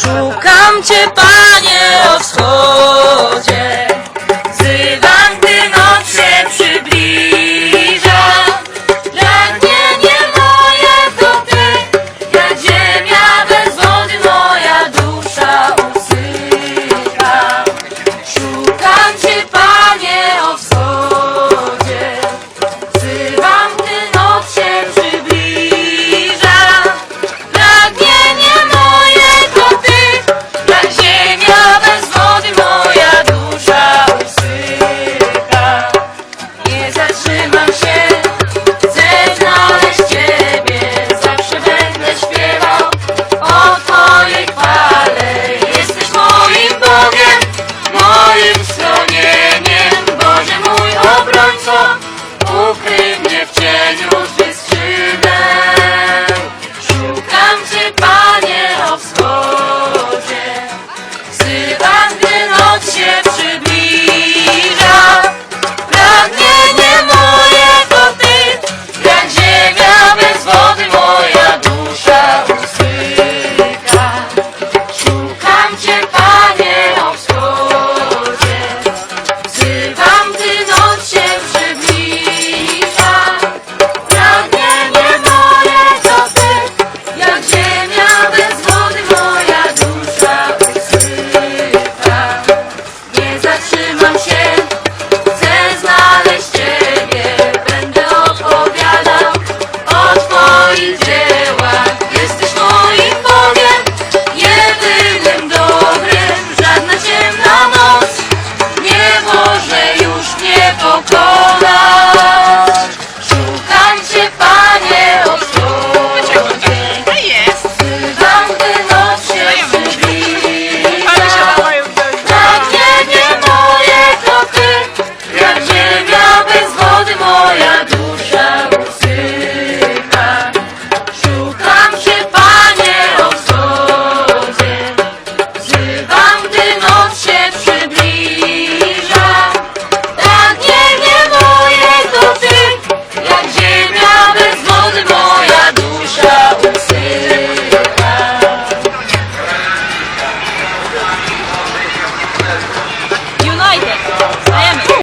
Szukam Cię, Panie, o wschód. Hallelujah